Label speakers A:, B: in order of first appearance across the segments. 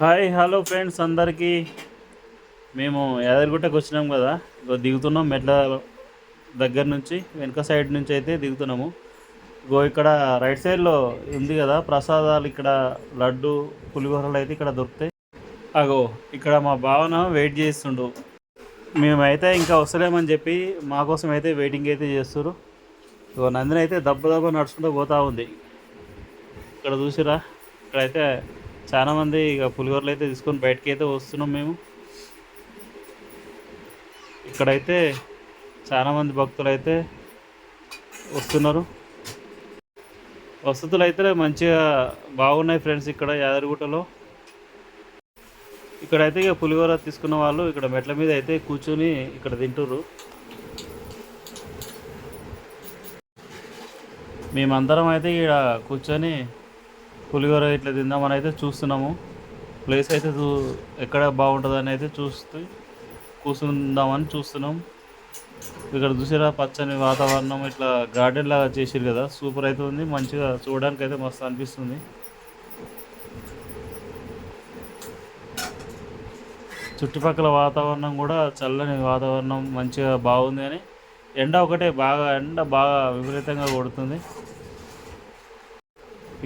A: Hi hello friends అందరికీ. మేము యాదగిరిగుట్టకు వచ్చినాం కదా. ఇగో దిగుతున్నాం మెట్ల దగ్గర నుంచి వెనక సైడ్ నుంచి అయితే దిగుతున్నాము. ఇగో ఇక్కడ రైట్ సైడ్లో ఉంది కదా ప్రసాదాలు ఇక్కడ లడ్డు పులిహోరలు అయితే ఇక్కడ దొరుకుతాయి. అగో ఇక్కడ మా భావన వెయిట్ చేస్తుండు. మేమైతే ఇంకా వస్తలేమని చెప్పి మా కోసం అయితే వెయిటింగ్ అయితే చేస్తారు ఇగో నందిని అయితే దెబ్బ దెబ్బ నడుచుకుంటూ పోతా ఉంది. ఇక్కడ చూసిరా? ఇక్కడైతే చాలామంది ఇక పులిహోరలు అయితే తీసుకొని బయటకి అయితే వస్తున్నాం మేము. ఇక్కడైతే చాలామంది భక్తులు అయితే వస్తున్నారు. వసతులు అయితే మంచిగా బాగున్నాయి ఫ్రెండ్స్ ఇక్కడ యాదగిరిగుట్టలో. ఇక్కడైతే ఇక పులిహోర తీసుకున్న వాళ్ళు ఇక్కడ మెట్ల మీద అయితే కూర్చొని ఇక్కడ తింటుర్రు. మేమందరం అయితే ఇక్కడ కూర్చొని పులిహోర ఇట్లా తిందామని అయితే చూస్తున్నాము. ప్లేస్ అయితే చూ ఎక్కడ బాగుంటుందని అయితే చూస్తూ కూర్చుందామని చూస్తున్నాం. ఇక్కడ చూసారా పచ్చని వాతావరణం ఇట్లా గార్డెన్ లాగా చేసారు కదా సూపర్ అయితే ఉంది. మంచిగా చూడడానికి అయితే మస్తు అనిపిస్తుంది. చుట్టుపక్కల వాతావరణం కూడా చల్లని వాతావరణం మంచిగా బాగుంది అని. ఎండ ఒకటే బాగా ఎండ బాగా విపరీతంగా కొడుతుంది.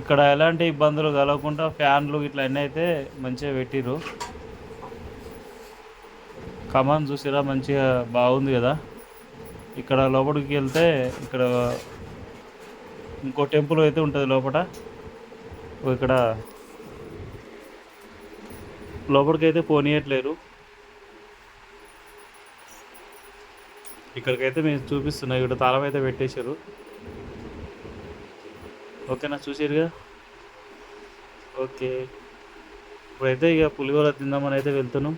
A: ఇక్కడ ఎలాంటి ఇబ్బందులు కలగకుండా ఫ్యాన్లు ఇట్లా అన్నీ అయితే మంచిగా పెట్టిర్రు. కమాన్ చూసిరా మంచిగా బాగుంది కదా. ఇక్కడ లోపలికి వెళ్తే ఇక్కడ ఇంకో టెంపుల్ అయితే ఉంటుంది లోపల ఇక్కడ లోపలికి అయితే పోనీయట్లేరు ఇక్కడికైతే మేము చూపిస్తున్నాం ఇక్కడ తాళం అయితే పెట్టేశారు. ఓకేనా? చూసారుగా ఓకే. ఇప్పుడైతే ఇక పులిహోర తిందామని అయితే వెళ్తున్నాం.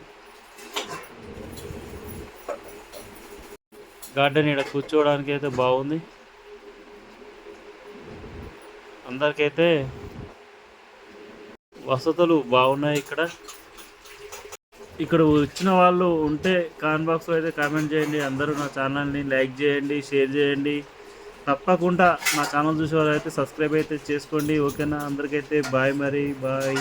A: గార్డెన్ ఇక్కడ కూర్చోవడానికి అయితే బాగుంది. అందరికైతే వసతులు బాగున్నాయి ఇక్కడ. ఇక్కడ వచ్చిన వాళ్ళు ఉంటే కామెంట్ బాక్స్లో అయితే కామెంట్ చేయండి. అందరూ నా ఛానల్ని లైక్ చేయండి షేర్ చేయండి. తప్పకుండా మా ఛానల్ చూసే అయితే సబ్స్క్రైబ్ అయితే చేసుకోండి. ఓకేనా? అందరికైతే బాయ్ మరి. బాయ్.